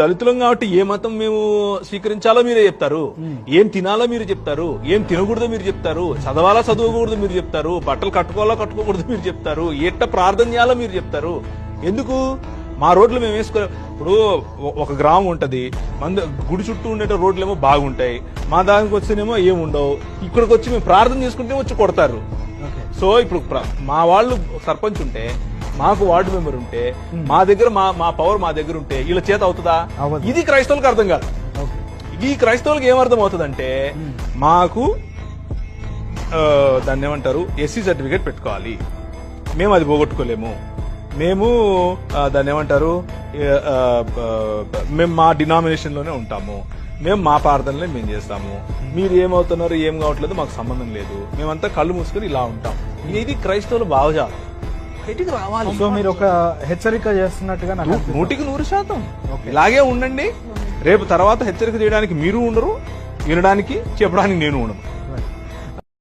దళితులం కాబట్టి ఏ మతం మేము స్వీకరించాలో మీరే చెప్తారు. ఏం తినాలో మీరు చెప్తారు. ఏం తినకూడదో మీరు చెప్తారు. చదవాలా చదవకూడదు మీరు చెప్తారు. బట్టలు కట్టుకోవాలో కట్టుకోకూడదు మీరు చెప్తారు. ఎట్ట ప్రార్థన చేయాలో మీరు చెప్తారు. ఎందుకు? మా రోడ్లు మేము వేసుకో ఇప్పుడు ఒక గ్రామం ఉంటది. మంది గుడి చుట్టూ ఉండే రోడ్లు ఏమో బాగుంటాయి. మా దానికి వస్తేనేమో ఏం ఉండవు. ఇక్కడికి వచ్చి మేము ప్రార్థన చేసుకుంటే వచ్చి కొడతారు. సో ఇప్పుడు మా వాళ్ళు సర్పంచ్ ఉంటే మాకు వార్డు మెంబర్ ఉంటే మా దగ్గర మా మా పవర్ మా దగ్గర ఉంటే వీళ్ళ చేత అవుతుందా. ఇది క్రైస్తవులకు అర్థం కాదు. ఈ క్రైస్తవులకు ఏం అర్థం అవుతుందంటే మాకు దాన్ని ఏమంటారు? ఎస్సీ సర్టిఫికేట్ పెట్టుకోవాలి. మేము అది పోగొట్టుకోలేము. మేము దాన్ని ఏమంటారు? మేము మా డినామినేషన్లోనే ఉంటాము. మేము మా ప్రార్థనలే మేము చేస్తాము. మీరు ఏమవుతున్నారు ఏం కావట్లేదు మాకు సంబంధం లేదు. మేమంతా కళ్ళు మూసుకొని ఇలా ఉంటాం. ఇది క్రైస్తవులు బాగా బయటికి రావాలి. సో మీరు ఒక హెచ్చరిక చేస్తున్నట్టుగా నాకు. నూటికి నూరు శాతం. ఇలాగే ఉండండి. రేపు తర్వాత హెచ్చరిక చేయడానికి మీరు ఉండరు. వినడానికి చెప్పడానికి నేను ఉండను.